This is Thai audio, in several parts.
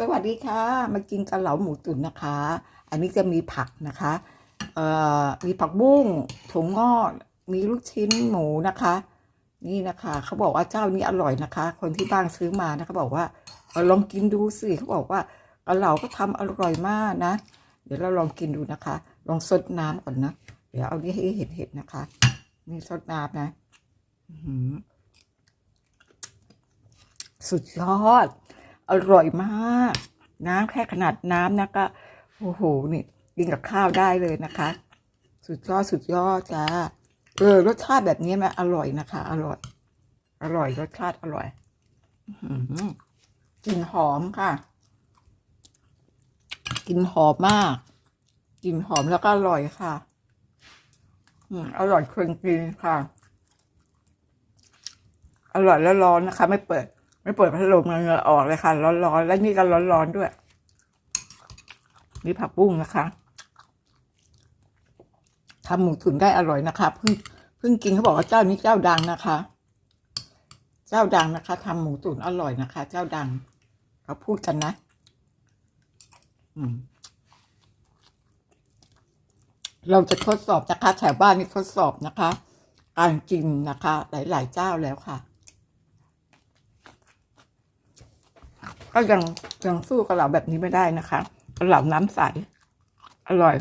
สวัสดีค่ะ มากินกะเหลาหมูตุ๋นนะคะ อันนี้จะมีผักนะคะเอ่อมีผักบุ้งถั่วงอกมีลูกชิ้นหมูนะคะ นี่นะคะเขาบอกว่าเจ้านี้อร่อยนะคะ คนที่บ้านซื้อมานะเขาบอกว่าลองกินดูสิเขาบอกว่ากะเหลาก็ทำอร่อยมากนะ เดี๋ยวเราลองกินดูนะคะ ลองซดน้ำก่อนนะเดี๋ยวเอานี่ให้เห็นเห็นๆนะคะนี่ซดน้ำนะหือสุดยอด อร่อยมาก น้ำแค่ขนาดน้ำนะก็โอ้โหนี่กินกับข้าวได้เลยนะคะ สุดยอดสุดยอดจ้าเออรสชาติแบบนี้มันอร่อยนะคะ อร่อย อร่อยรสชาติอร่อยกลิ่นหอมค่ะกลิ่นหอมมากกลิ่นหอมแล้วก็อร่อยค่ะอืมอร่อยคนกินค่ะ อร่อยแล้วร้อนนะคะ ไม่เปิด ไม่เปิดพัดลมเหงื่อออกเลยค่ะ ร้อนๆ แล้วนี่ก็ร้อนๆด้วย นี่ผักบุ้งนะคะทำหมูตุ๋นได้อร่อยนะคะเพิ่งเพิ่งกินเขาบอกว่าเจ้านี้เจ้าดังนะคะ เจ้าดังนะคะทำหมูตุ๋นอร่อยนะคะ เจ้าดังเขาพูดกันนะ อืมเราจะทดสอบนะคะแถวบ้านนี่ทดสอบนะคะ การกินนะคะ หลาย ๆ เจ้าแล้วค่ะ ก็ยังยังสู้กระเหล่าแบบนี้ไม่ได้นะคะกระเหล่าน้ำใส อร่อย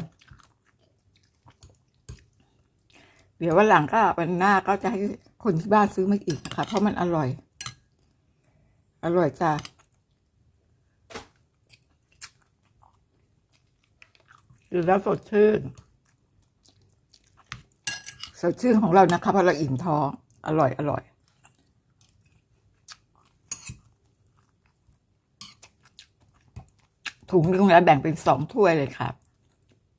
เดี๋ยววันหลังก็วันหน้าก็จะให้คนที่บ้านซื้อมาอีกนะคะเพราะมันอร่อย อร่อยจ้ะดูแล้วสดชื่น สดชื่นของเรานะคะเพราะเราอิ่มท้อง อร่อย อร่อย ถุงนึงแล้วแบ่งเป็นสองถ้วยเลยค่ะ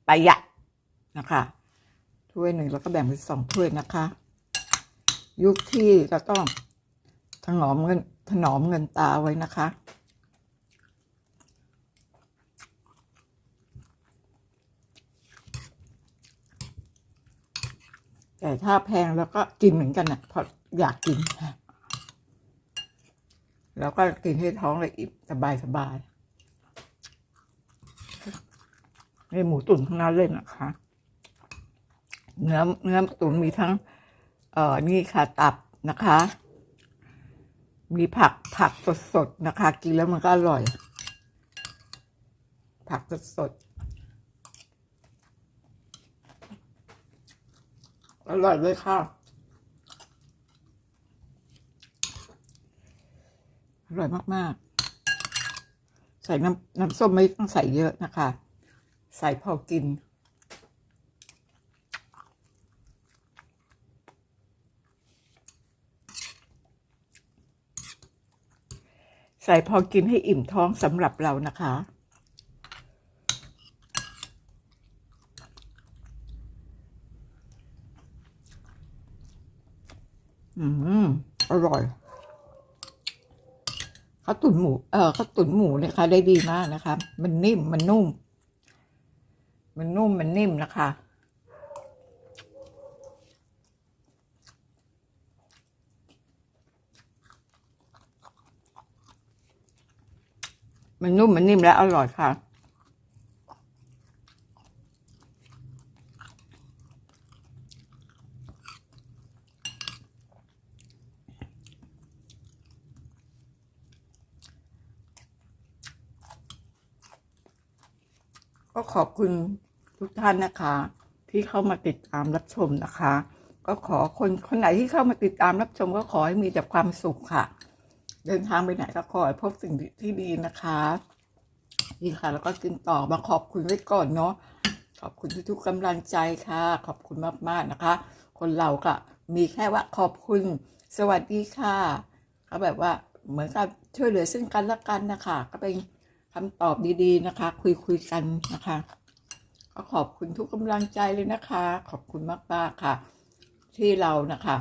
ประหยัดนะคะถ้วยหนึ่งแล้วก็แบ่งเป็นสองถ้วยนะคะ ยุคที่จะต้องถนอมเงินถนอมเงินตาไว้นะคะแต่ถ้าแพงแล้วก็กินเหมือนกันนะเพราะอยากกินแล้วก็กินให้ท้องเลยอิ่มสบายสบายๆ นี่หมูตุ๋นทั้งนั้นเลยนะคะ เนื้อเนื้อตุ๋นมีทั้ง เอ่อนี่ค่ะตับนะคะ มีผักผักสดๆนะคะ กินแล้วมันก็อร่อย ผักสดๆอร่อยเลยค่ะอร่อยมาก ๆ ใส่น้ำน้ำส้มไม่ต้องใส่เยอะนะคะ ใส่พอกิน ใส่พอกินให้อิ่มท้องสำหรับเรานะคะอืม อร่อยข้าวตุ๋นหมู เออข้าวตุ๋นหมูเนี่ยค่ะได้ดีมากนะคะ มันนิ่ม มันนุ่ม มันนุ่มมันนิ่มนะคะ มันนุ่มมันนิ่มและอร่อยค่ะก็ขอบคุณ ทุกท่านนะคะ ที่เข้ามาติดตามรับชมนะคะ ก็ขอคนคนไหนที่เข้ามาติดตามรับชมก็ขอให้มีแต่ความสุขค่ะ เดินทางไปไหนก็ขอให้พบสิ่งที่ดีนะคะนี่ค่ะ แล้วก็กินต่อมาขอบคุณไว้ก่อนเนาะขอบคุณทุกๆกำลังใจค่ะ ขอบคุณมากๆนะคะ คนเราก็มีแค่ว่าขอบคุณสวัสดีค่ะก็แบบว่าเหมือนกับช่วยเหลือซึ่งกันและกันนะคะ ก็เป็นคำตอบดีๆนะคะ คุยคุยๆกันนะคะ ก็ขอบคุณทุกกำลังใจเลยนะคะ ขอบคุณมากๆค่ะ ที่เรานะคะ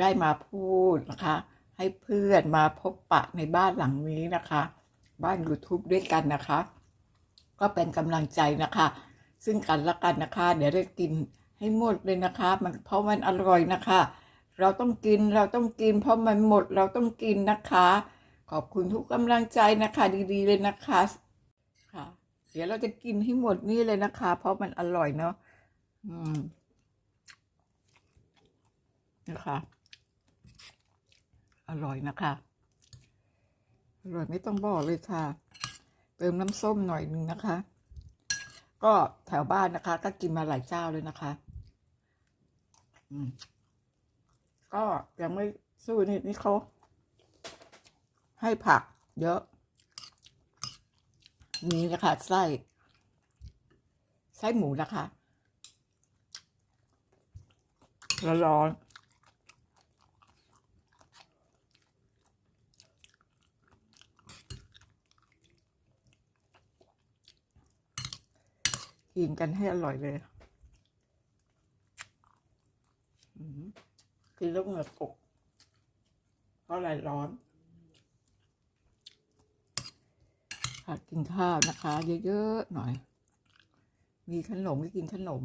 ได้มาพูดนะคะ ให้เพื่อนมาพบปะในบ้านหลังนี้นะคะ บ้าน YouTube ด้วยกันนะคะ ก็เป็นกำลังใจนะคะ ซึ่งกันและกันนะคะ เดี๋ยวได้กินให้หมดเลยนะคะ มันเพราะมันอร่อยนะคะ เราต้องกินเราต้องกิน เพราะมันหมดเราต้องกินนะคะ ขอบคุณทุกกำลังใจนะคะ ดีๆเลยนะคะ ดี๋ยวเราจะกินให้หมดนี่เลยนะคะ เพราะมันอร่อยเนาะอืมนะคะ อร่อยนะคะ อร่อยไม่ต้องบอกเลยค่ะ เติมน้ำส้มหน่อยนึงนะคะ ก็แถวบ้านนะคะ ก็กินมาหลายเจ้าเลยนะคะ อืม ก็ยังไม่สู้นี่นี่เขาให้ผักเยอะ มีนะคะไส้ไส้หมูนะคะร้อนๆกินกันให้อร่อยเลยอืมกินแล้วเหงื่อกกเพราะอะไรร้อนัดกินข้าวนะคะ เยอะๆหน่อย มีขนมก็กินขนม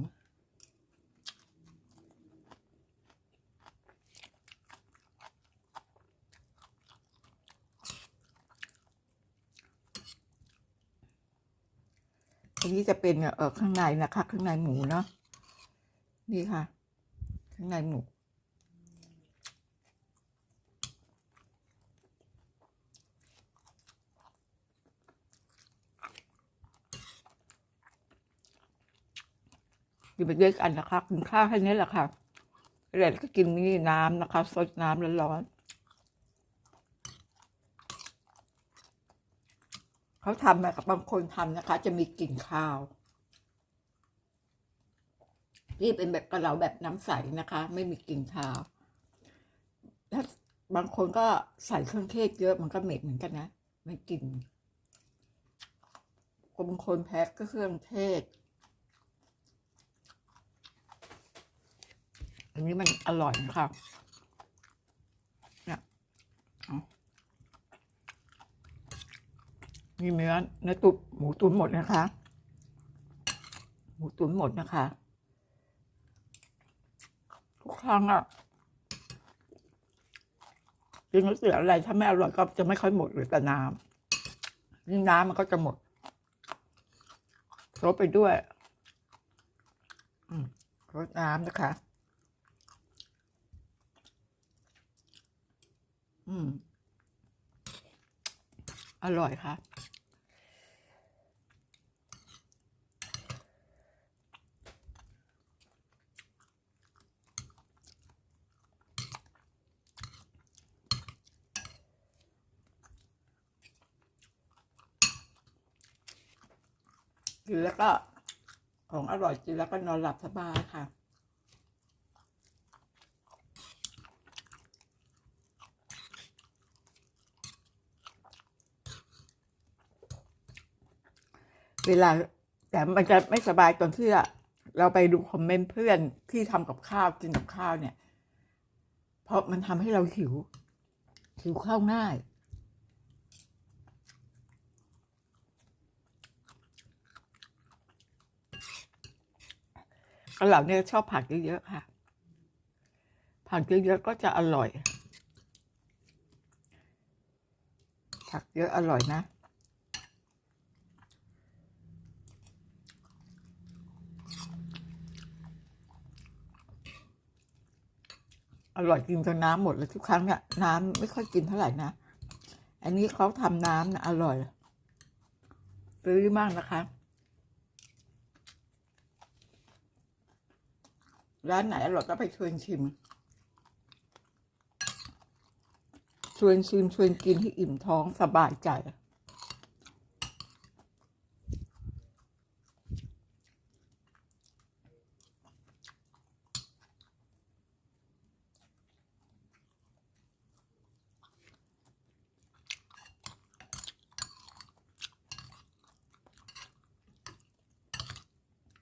อันนี้จะเป็นเออข้างในนะคะ ข้างในหมูเนาะนี่ค่ะ ข้างในหมู กินไปด้วยกันนะคะกินข้าวแค่นี้แหละค่ะแล้วก็กินนี่น้ำนะคะซดน้ำร้อนๆเขาทำแบบบางคนทำนะคะ จะมีกลิ่นข้าวนี่เป็นแบบกระเหลาแบบน้ำใสนะคะ ไม่มีกลิ่นข้าวถ้าบางคนก็ใส่เครื่องเทศเยอะมันก็เหม็นเหมือนกันนะไม่กลิ่นคนบางคนแพ็คก็เครื่องเทศ อันนี้มันอร่อยนะคะเนี่ยเอามีเนื้อเนื้อตุนหมูตุ๋นหมดนะคะ หมูตุ๋นหมดนะคะ ทุกครั้งอะกินก๋วยเตี๋ยวอะไรถ้าไม่อร่อยก็จะไม่ค่อยหมดหรือแต่น้ำยิ่งน้ำมันก็จะหมดรสไปด้วยรสน้ำนะคะ อืม อร่อยค่ะ กินแล้วก็ ของอร่อยกินแล้วก็นอนหลับสบายค่ะ เวลา แต่มันจะไม่สบายตอนที่เราไปดูคอมเมนต์เพื่อนที่ทำกับข้าวกินกับข้าวเนี่ย เพราะมันทำให้เราหิว หิวข้าวง่ายกระเหล่าเนี่ยชอบผักเยอะๆค่ะ ผักเยอะๆก็จะอร่อย ผักเยอะอร่อยนะ อร่อยกินจนน้ำหมดเลยทุกครั้งเนี่ยน้ำไม่ค่อยกินเท่าไหร่นะ อันนี้เขาทำน้ำนะอร่อยซื้อมากนะคะ ร้านไหนอร่อยก็ไปชวนชิม ชวนชิมชวนกินให้อิ่มท้องสบายใจ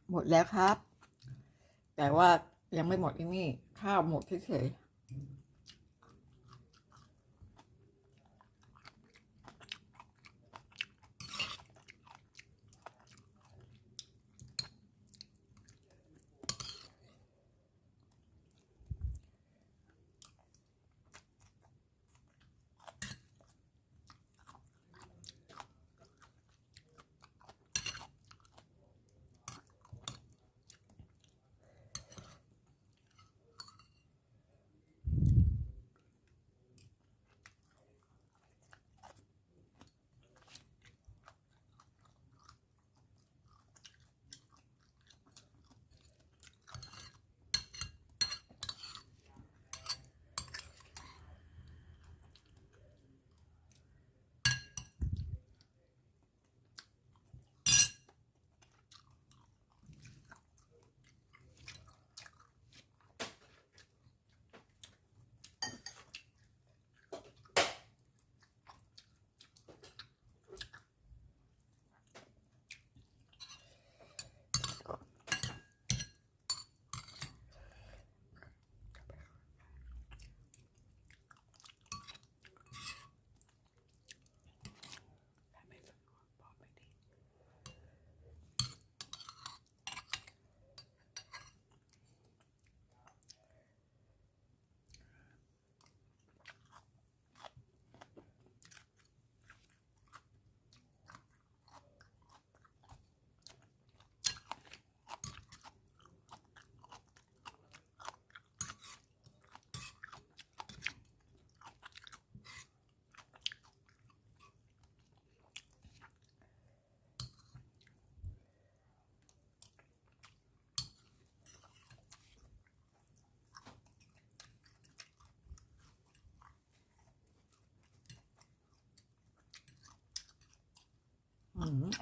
หมดแล้วครับ แต่ว่ายังไม่หมดอีกนี่ ข้าวหมดเฉยๆ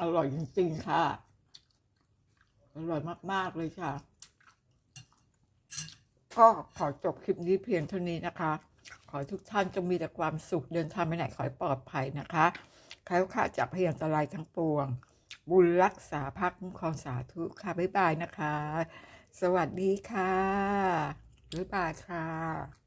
อร่อยจริงๆค่ะ อร่อยมากๆเลยค่ะ ก็ขอจบคลิปนี้เพียงเท่านี้นะคะ ขอทุกท่านจงมีแต่ความสุขเดินทางไปไหนขอให้ปลอดภัยนะคะแคล้วคลาดจากพยันตรายทั้งปวง บุญรักษาพักคุ้มครองสาธุค่ะ บ๊ายบายนะคะ สวัสดีค่ะ บ๊ายบายค่ะ